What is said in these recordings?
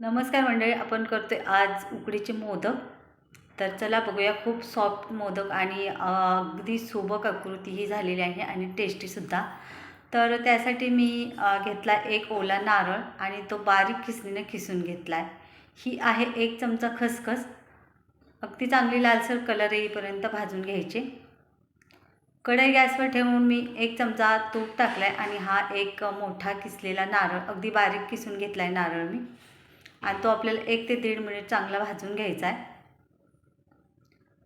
नमस्कार मंडळी आपण करतोय आज उकडीचे मोदक. तर चला बघूया खूप सॉफ्ट मोदक आणि अगदी सोबक आकृतीही झालेली आहे आणि टेस्टीसुद्धा तर त्यासाठी मी घेतला एक ओला नारळ आणि तो बारीक खिसणीनं खिसून घेतला आहे ही आहे एक चमचा खसखस. अगदी चांगली लालसर कलर येईपर्यंत भाजून घ्यायचे. कढई गॅसवर ठेवून मी एक चमचा तूप टाकला आहे आणि हा एक मोठा किसलेला नारळ अगदी बारीक किसून घेतला आहे नारळ मी. आणि तो आपल्याला एक ते दीड मिनिट चांगला भाजून घ्यायचा आहे.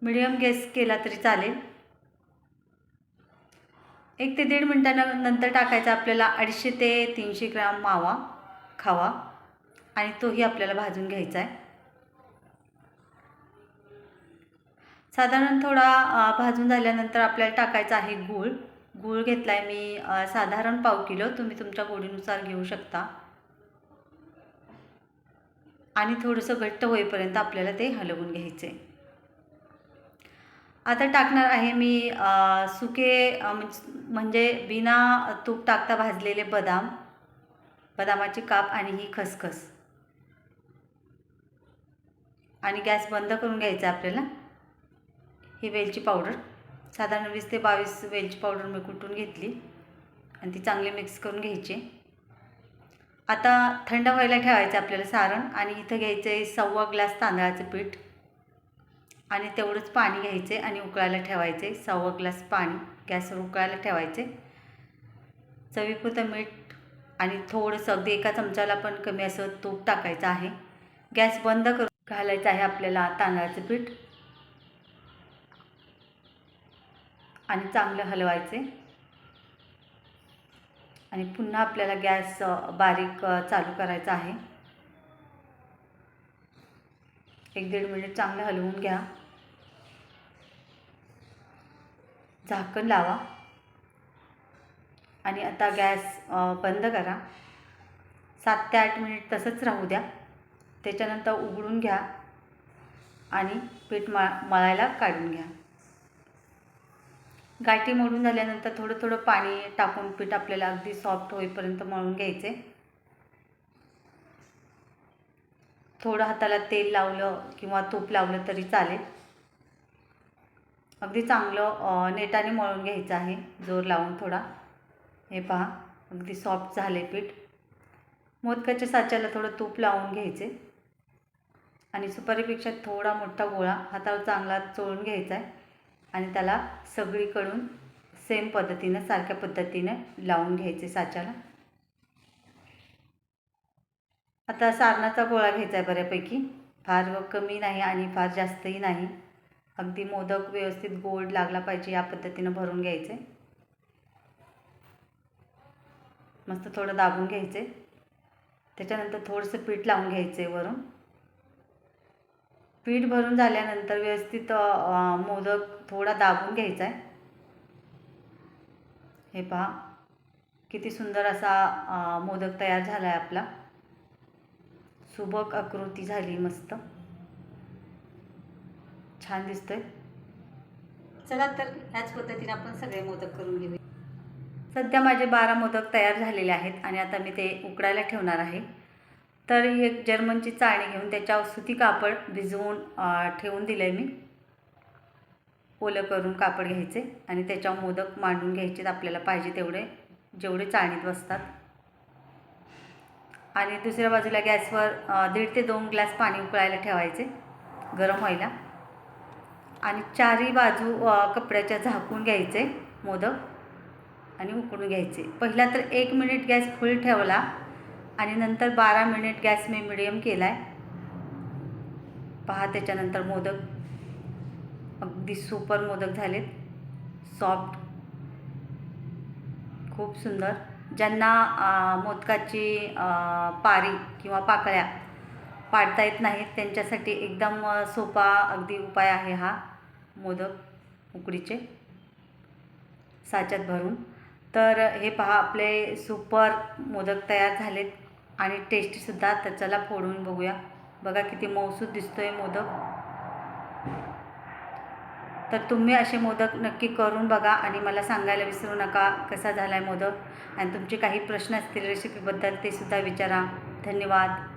मिडियम गॅस केला तरी चालेल. एक ते दीड मिनटानं नंतर टाकायचा आपल्याला अडीचशे ते तीनशे ग्राम मावा खावा आणि तोही आपल्याला भाजून घ्यायचा आहे. साधारण थोडा भाजून झाल्यानंतर आपल्याला टाकायचा आहे गूळ. गूळ घेतला आहे मी साधारण पाव किलो. तुम्ही तुमच्या गोडीनुसार घेऊ शकता. आणि थोडंसं घट्ट होईपर्यंत आपल्याला ते हलवून घ्यायचे. आता टाकणार आहे मी सुके म्हणजे- म्हणजे बिना तूप टाकता भाजलेले बदाम. बदामाचे काप आणि ही खसखस. आणि गॅस बंद करून घ्यायचा आपल्याला. ही वेलची पावडर. साधारण वीस ते बावीस वेलची पावडर मी कुटून घेतली. आणि ती चांगली मिक्स करून घ्यायची. आता थंड व्हायला ठेवायचं आपल्याला सारण आणि इथं घ्यायचं आहे सव्वा ग्लास तांदळाचं पीठ. आणि तेवढंच पाणी घ्यायचे आणि उकळायला ठेवायचे सव्वा ग्लास पाणी गॅसवर उकळायला ठेवायचे चवीपुरतं मीठ आणि थोडंसं अगदी एका चमचाला पण कमी असं तूप टाकायचं आहे. गॅस बंद करून घालायचं आहे आपल्याला तांदळाचं पीठ. आणि चांगलं हलवायचे आणि पुन्हा आपल्याला गॅस बारीक चालू करायचा आहे. एक दीड मिनिट चांगलं हलवून घ्या. झाकण लावा. आणि आता गॅस बंद करा. सात ते आठ मिनिट तसंच राहू द्या. त्याच्यानंतर उघडून घ्या आणि पीठ मळ मळायला काढून घ्या. गाठी मोडून झाल्यानंतर थोडं थोडं पाणी टाकून पीठ आपल्याला अगदी सॉफ्ट होईपर्यंत मळून घ्यायचे. थोडं हाताला तेल लावलं किंवा तूप लावलं तरी चालेल. अगदी चांगलं नेटाने मळून घ्यायचं आहे. जोर लावून थोडा. हे पहा अगदी सॉफ्ट झाले पीठ. मोदकाच्या साच्याला थोडं तूप लावून घ्यायचे. आणि सुपारीपेक्षा थोडा मोठा गोळा हातावर चांगला चोळून घ्यायचा आहे. आणि त्याला सगळीकडून सेम पद्धतीनं सारख्या पद्धतीनं लावून घ्यायचे साच्याला. आता सारणाचा गोळा घ्यायचा आहे बऱ्यापैकी. फार कमी नाही आणि फार जास्तही नाही. अगदी मोदक व्यवस्थित गोड लागला पाहिजे या पद्धतीनं भरून घ्यायचे. मस्त थोडं दाबून घ्यायचे. त्याच्यानंतर थोडंसं पीठ लावून घ्यायचे वरून. पीठ भरून झाल्यानंतर व्यवस्थित मोदक थोडा दाबून घ्यायचा आहे. हे पहा. किती सुंदर असा मोदक तयार झाला आहे आपला. सुबक आकृती झाली मस्त. छान दिसतोय. चला तर ह्याच पद्धतीने आपण सगळे मोदक करून घेऊया. सध्या माझे बारा मोदक तयार झालेले आहेत आणि आता मी ते उकडायला ठेवणार आहे. तर एक जर्मनची चाळणी घेऊन त्याच्यावर सुती कापड भिजवून ठेवून दिलं आहे मी. ओलं करून कापड घ्यायचे आणि त्याच्यावर मोदक मांडून घ्यायचे आपल्याला पाहिजे तेवढे जेवढे चाळणीत बसतात. आणि दुसऱ्या बाजूला गॅसवर दीड ते दोन ग्लास पाणी उकळायला ठेवायचे गरम व्हायला. आणि चारही बाजू कपड्याच्या झाकून घ्यायचे मोदक आणि उकळून घ्यायचे. पहिला तर एक मिनिट गॅस फुल ठेवला. आणि नंतर बारा मिनिट गॅस मी मिडियम केला आहे पहा त्याच्यानंतर मोदक. अगदी सुपर मोदक झालेत. सॉफ्ट खूप सुंदर. ज्यांना मोदकाची पारी किंवा पाकळ्या पाडता येत नाहीत त्यांच्यासाठी एकदम सोपा अगदी उपाय आहे हा मोदक उकडीचे. साच्यात भरून. तर हे पहा आपले सुपर मोदक तयार झालेत आणि टेस्टीसुद्धा तर चला फोडून बघूया. बघा किती मऊसूद दिसतोय मोदक. तर तुम्ही असे मोदक नक्की करून बघा आणि मला सांगायला विसरू नका कसा झाला आहे मोदक. आणि तुमचे काही प्रश्न असतील रेसिपीबद्दल ते सुद्धा विचारा. धन्यवाद.